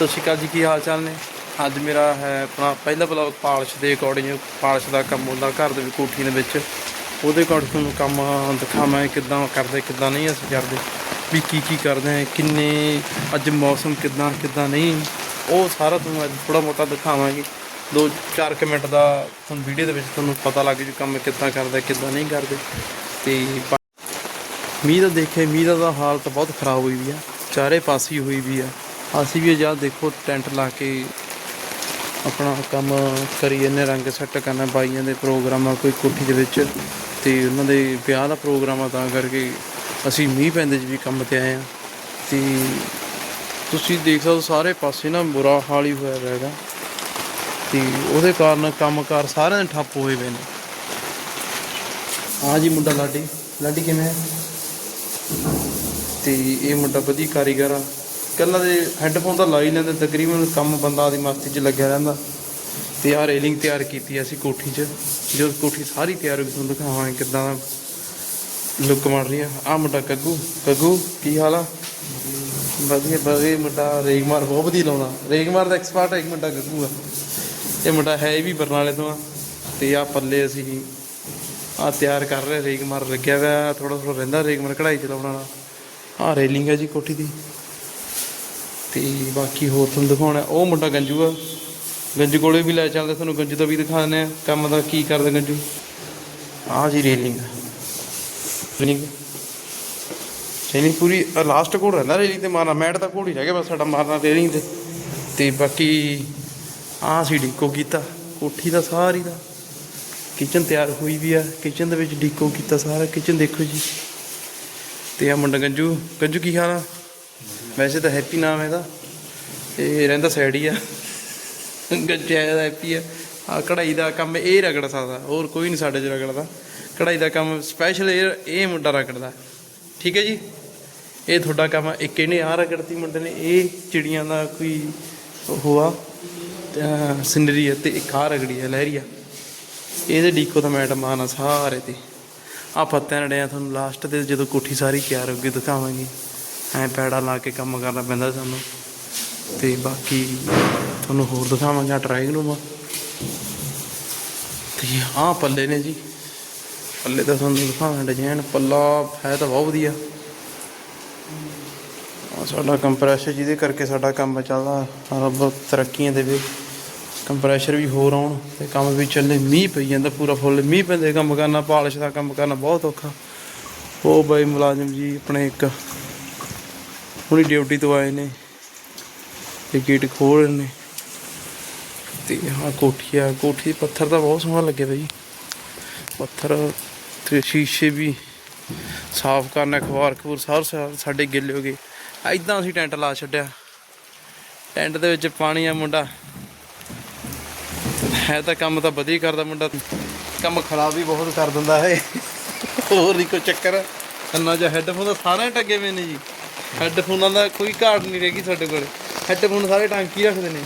ਸਤਿ ਸ਼੍ਰੀ ਅਕਾਲ ਜੀ, ਕੀ ਹਾਲ ਚਾਲ ਨੇ? ਅੱਜ ਮੇਰਾ ਹੈ ਆਪਣਾ ਪਹਿਲਾ ਬਲੌਗ ਪਾਲਿਸ਼ ਦੇ ਅਕੋਰਡਿੰਗ ਪਾਲਿਸ਼ ਦਾ ਕੰਮ ਹੁੰਦਾ ਘਰ ਦੇ ਵਿੱਚ ਕੋਠੀ ਦੇ ਵਿੱਚ। ਉਹਦੇ ਅਕੋਰਡਿੰਗ ਤੁਹਾਨੂੰ ਕੰਮ ਦਿਖਾਵਾਂ, ਕਿਦਾਂ ਕਰਦੇ, ਕਿਦਾਂ ਨਹੀਂ ਅਸੀਂ ਕਰਦੇ, ਵੀ ਕੀ ਕੀ ਕਰਦੇ ਆ ਕਿੰਨੇ, ਅੱਜ ਮੌਸਮ ਕਿਦਾਂ ਕਿਦਾਂ ਨਹੀਂ। ਉਹ ਸਾਰਾ ਤੁਹਾਨੂੰ ਅੱਜ ਥੋੜਾ ਮੋਟਾ ਦਿਖਾਵਾਂਗੇ। ਦੋ, ਚਾਰ ਕੁ ਮਿੰਟ ਦਾ ਤੁਹਾਨੂੰ ਵੀਡੀਓ ਦੇ ਵਿੱਚ ਤੁਹਾਨੂੰ ਪਤਾ ਲੱਗ ਜੂ ਕੰਮ ਕਿੱਦਾਂ ਕਰਦੇ, ਕਿੱਦਾਂ ਨਹੀਂ ਕਰਦੇ। ਤੇ ਮੀਂਹ ਦਾ ਦੇਖੇ ਮੀਂਹ ਦਾ ਤਾਂ ਹਾਲਤ ਬਹੁਤ ਖਰਾਬ ਹੋਈ ਵੀ ਆ, ਚਾਰੇ ਪਾਸੇ ਹੋਈ ਵੀ ਆ। ਅਸੀਂ ਵੀ ਜਦ ਦੇਖੋ ਟੈਂਟ ਲਾ ਕੇ ਆਪਣਾ ਕੰਮ ਕਰੀ ਜੰਨੇ ਰੰਗ ਸੈੱਟ ਕਰਨਾ, ਬਾਈਆਂ ਦੇ ਪ੍ਰੋਗਰਾਮ ਆ ਕੋਈ ਕੋਠੀ ਦੇ ਵਿੱਚ ਤੇ ਉਹਨਾਂ ਦੇ ਵਿਆਹ ਦਾ ਪ੍ਰੋਗਰਾਮ ਆ, ਤਾਂ ਕਰਕੇ ਅਸੀਂ ਮੀਂਹ ਪੈਂਦੇ 'ਚ ਵੀ ਕੰਮ ਤੇ ਆਏ ਆ ਤੇ ਤੁਸੀਂ ਦੇਖ ਸਕਦੇ ਸਾਰੇ ਪਾਸੇ ਨਾ ਬੁਰਾ ਹਾਲ ਹੀ ਹੋਇਆ ਹੈਗਾ। ਤੇ ਉਹਦੇ ਕਾਰਨ ਕੰਮਕਾਰ ਸਾਰਿਆਂ ਦੇ ਠੱਪ ਹੋਏ ਪਏ ਨੇ। ਹਾਂ ਜੀ ਮੁੰਡਾ ਲਾਡੀ। ਲਾਡੀ ਕਿਵੇਂ ਹੈ? ਤੇ ਇਹ ਮੁੰਡਾ ਵਧੀਆ ਕਾਰੀਗਰ ਆ। ਕੱਲਾ ਦੇ ਹੈੱਡਫੋਨ ਤਾਂ ਲਾ ਹੀ ਲੈਂਦੇ, ਤਕਰੀਬਨ ਕੰਮ ਬੰਦਾ ਦੀ ਮਸਤੀ 'ਚ ਲੱਗਿਆ ਰਹਿੰਦਾ। ਤੇ ਆਹ ਰੇਲਿੰਗ ਤਿਆਰ ਕੀਤੀ ਆ ਅਸੀਂ ਕੋਠੀ 'ਚ। ਜਦੋਂ ਕੋਠੀ ਸਾਰੀ ਤਿਆਰ ਹੋ ਗਈ ਤੁਹਾਨੂੰ ਦਿਖਾਵਾਂਗੇ ਕਿੱਦਾਂ ਦਾ ਲੁੱਕ ਮਾਰ ਰਹੀ ਆ। ਆ ਮੁੰਡਾ ਕੱਗੂ। ਕੱਗੂ, ਕੀ ਹਾਲ ਆ? ਵਧੀਆ ਵਧੀਆ ਮੁੰਡਾ। ਰੇਗਮਾਰ ਬਹੁਤ ਵਧੀਆ ਲਾਉਂਦਾ। ਰੇਗਮਾਰ ਦਾ ਐਕਸਪਰਟ ਹੈ ਇੱਕ ਮੁੰਡਾ ਗੱਗੂ ਆ। ਇਹ ਮੁੰਡਾ ਹੈ ਵੀ ਬਰਨਾਲੇ ਤੋਂ ਆ। ਤੇ ਆ ਪੱਲੇ ਅਸੀਂ ਆ ਤਿਆਰ ਕਰ ਰਹੇ ਰੇਗਮਾਰ ਲੱਗਿਆ ਹੋਇਆ ਥੋੜਾ ਥੋੜਾ ਰਹਿੰਦਾ ਰੇਗਮਾਰ ਕਢਾਈ ਚਲਾਉਣ ਵਾਲਾ। ਆ ਰੇਲਿੰਗ ਹੈ ਜੀ ਕੋਠੀ ਦੀ। ਤੇ ਬਾਕੀ ਹੋਰ ਤੁਹਾਨੂੰ ਦਿਖਾਉਣਾ ਉਹ ਮੁੰਡਾ ਗੰਜੂ ਆ। ਗੰਜੂ ਕੋਲੇ ਵੀ ਲੈ ਚੱਲਦੇ ਤੁਹਾਨੂੰ ਗੰਜੂ ਦਾ ਵੀ ਦਿਖਾ ਦਿੰਦੇ ਆ। ਕੰਮ ਦਾ ਕੀ ਕਰਦਾ ਗੰਜੂ? ਆ ਜੀ ਰੇਲਿੰਗ। ਰੇਲਿੰਗ। ਰੇਲਿੰਗ ਪੂਰੀ ਲਾਸਟ ਕੋਡ ਰਹਿੰਦਾ ਰੇਲਿੰਗ ਤੇ ਮਾਰਨਾ ਮੈਟ ਤਾਂ ਕੋਡ ਹੀ ਰਹਿ ਗਿਆ ਬਸ ਸਾਡਾ ਮਾਰਨਾ ਰੇਲਿੰਗ ਤੇ। ਤੇ ਬਾਕੀ ਆ ਸੀ ਡੀਕੋ ਕੀਤਾ ਕੋਠੀ ਦਾ ਸਾਰੀ ਦਾ। ਕਿਚਨ ਤਿਆਰ ਹੋਈ ਵੀ ਆ ਕਿਚਨ ਦੇ ਵਿੱਚ ਡੀਕੋ ਕੀਤਾ ਸਾਰਾ ਕਿਚਨ ਦੇਖੋ ਜੀ। ਤੇ ਆ ਮੁੰਡਾ ਗੰਜੂ ਗੰਜੂ ਕੀ ਹਾਲ ਆ? ਵੈਸੇ ਤਾਂ ਹੈਪੀ ਨਾਮ ਇਹਦਾ। ਇਹ ਰਹਿੰਦਾ ਸਾਈਡ ਹੀ ਆ। ਗੱਜਿਆ ਦਾ ਹੈਪੀ ਆ। ਆ ਕਢਾਈ ਦਾ ਕੰਮ ਇਹ ਰਗੜ ਸਕਦਾ। ਹੋਰ ਕੋਈ ਨਹੀਂ ਸਾਡੇ 'ਚ ਰਗੜਦਾ। ਕਢਾਈ ਦਾ ਕੰਮ ਸਪੈਸ਼ਲ ਇਹ ਇਹ ਮੁੰਡਾ ਰਗੜਦਾ। ਠੀਕ ਹੈ ਜੀ? ਇਹ ਤੁਹਾਡਾ ਕੰਮ ਇੱਕ ਇਹਨੇ ਆ ਰਗੜਤੀ ਮੁੰਡੇ ਨੇ। ਇਹ ਚਿੜੀਆਂ ਦਾ ਕੋਈ ਹੋਆ ਸਿਨਰੀ ਹੈ ਤੇ ਇੱਕ ਆ ਰਗੜੀ ਹੈ ਲਹਿਰੀਆ ਇਹਦੇ ਡੀਕੋ ਦਾ ਮੈਟ ਮਾਰਨਾ ਸਾਰੇ ਤੇ। ਆ ਪੱਤਿਆਂ ਨੜਿਆ ਤੁਹਾਨੂੰ ਲਾਸਟ ਤੇ ਜਦੋਂ ਕੋਠੀ ਸਾਰੀ ਤਿਆਰ ਹੋ ਗਈ ਦਿਖਾਵਾਂਗੇ। ਐ ਪੈੜਾ ਲਾ ਕੇ ਕੰਮ ਕਰਨਾ ਪੈਂਦਾ ਸਾਨੂੰ। ਤੇ ਬਾਕੀ ਤੁਹਾਨੂੰ ਹੋਰ ਦਿਖਾਵਾਂਗੇ ਟਰਾਇੰਗ ਰੂਮ ਤੇ ਆਹ ਪੱਲੇ ਨੇ ਜੀ। ਪੱਲੇ ਤਾਂ ਤੁਹਾਨੂੰ ਦਿਖਾਵਾਂ ਡਿਜ਼ਾਈਨ ਪੱਲਾ ਹੈ ਤਾਂ ਬਹੁਤ ਵਧੀਆ। ਸਾਡਾ ਕੰਪਰੈਸ਼ਰ ਜਿਹਦੇ ਕਰਕੇ ਸਾਡਾ ਕੰਮ ਚੱਲਦਾ ਰੱਬ ਤਰੱਕੀਆਂ ਦੇਵੇ ਕੰਪਰੈਸ਼ਰ ਵੀ ਹੋਰ ਆਉਣ ਤੇ ਕੰਮ ਵੀ ਚੱਲੇ, ਮੀਂਹ ਪਈ ਜਾਂਦਾ ਪੂਰਾ ਫੁੱਲ, ਮੀਂਹ ਪੈਂਦੇ ਕੰਮ ਕਰਨਾ, ਪਾਲਿਸ਼ ਦਾ ਕੰਮ ਕਰਨਾ ਬਹੁਤ ਔਖਾ। ਉਹ ਬਈ ਮੁਲਾਜ਼ਮ ਜੀ, ਆਪਣੇ ਇੱਕ ਹੁਣੀ ਡਿਊਟੀ ਤੋਂ ਆਏ ਨੇ ਤੇ ਗੇਟ ਖੋਲ ਰਹੇ ਨੇ। ਤੇ ਹਾਂ ਕੋਠੀ ਆ, ਕੋਠੀ ਪੱਥਰ ਤਾਂ ਬਹੁਤ ਸੋਹਣਾ ਲੱਗਿਆ ਬਈ। ਪੱਥਰ ਤੇ ਸ਼ੀਸ਼ੇ ਵੀ ਸਾਫ਼ ਕਰਨਾ, ਅਖਬਾਰ ਖਬੂਰ ਸਾਰ ਸਾਡੇ ਗਿੱਲੇ ਹੋ ਗਏ। ਐਦਾਂ ਅਸੀਂ ਟੈਂਟ ਲਾ ਛੱਡਿਆ। ਟੈਂਟ ਦੇ ਵਿੱਚ ਪਾਣੀ ਆ ਮੁੰਡਾ। ਹੈ ਤਾਂ ਕੰਮ ਤਾਂ ਵਧੀਆ ਕਰਦਾ ਮੁੰਡਾ। ਕੰਮ ਖਰਾਬ ਵੀ ਬਹੁਤ ਕਰ ਦਿੰਦਾ ਹੈ। ਹੋਰ ਨਹੀਂ ਕੋਈ ਚੱਕਰ। ਕੰਨਾਂ 'ਚ ਹੈੱਡਫੋਨ ਤਾਂ ਸਾਰੇ ਟੱਗੇ ਹੋਏ ਨੇ ਜੀ। ਹੈੱਡਫੋਨਾਂ ਦਾ ਕੋਈ ਘਾਟ ਨਹੀਂ ਰਹੇਗੀ ਸਾਡੇ ਕੋਲ। ਹੈੱਡਫੋਨ ਸਾਰੇ ਟਾਂਕੀ ਰੱਖਦੇ ਨੇ।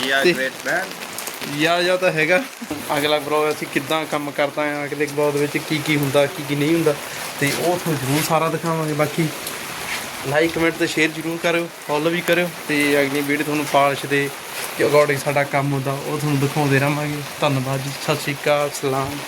Yeah, See. great man. ਯਾ ਜਾਂ ਤਾਂ ਹੈਗਾ। ਅਗਲਾ ਬਲੌਗ ਅਸੀਂ ਕਿੱਦਾਂ ਕੰਮ ਕਰਦਾ ਆ ਅਗਲੇ ਬਲੌਗ ਵਿੱਚ ਕੀ ਕੀ ਹੁੰਦਾ ਕੀ ਕੀ ਨਹੀਂ ਹੁੰਦਾ? ਤੇ ਉਹ ਤੁਹਾਨੂੰ ਜ਼ਰੂਰ ਸਾਰਾ ਦਿਖਾਵਾਂਗੇ। ਬਾਕੀ ਲਾਈਕ ਕਮੈਂਟ ਤੇ ਸ਼ੇਅਰ ਜ਼ਰੂਰ ਕਰਿਓ ਫੋਲੋ ਵੀ ਕਰਿਓ ਤੇ ਅਗਲੀ ਵੀਡੀਓ ਤੁਹਾਨੂੰ ਪਾਲਿਸ਼ ਦੇ ਅਕੋਰਡਿੰਗ ਸਾਡਾ ਕੰਮ ਹੁੰਦਾ ਉਹ ਤੁਹਾਨੂੰ ਦਿਖਾਉਂਦੇ ਰਹਾਂਗੇ। ਧੰਨਵਾਦ ਜੀ। ਸਤਿ ਸ਼੍ਰੀ ਅਕਾਲ ਸਲਾਮ।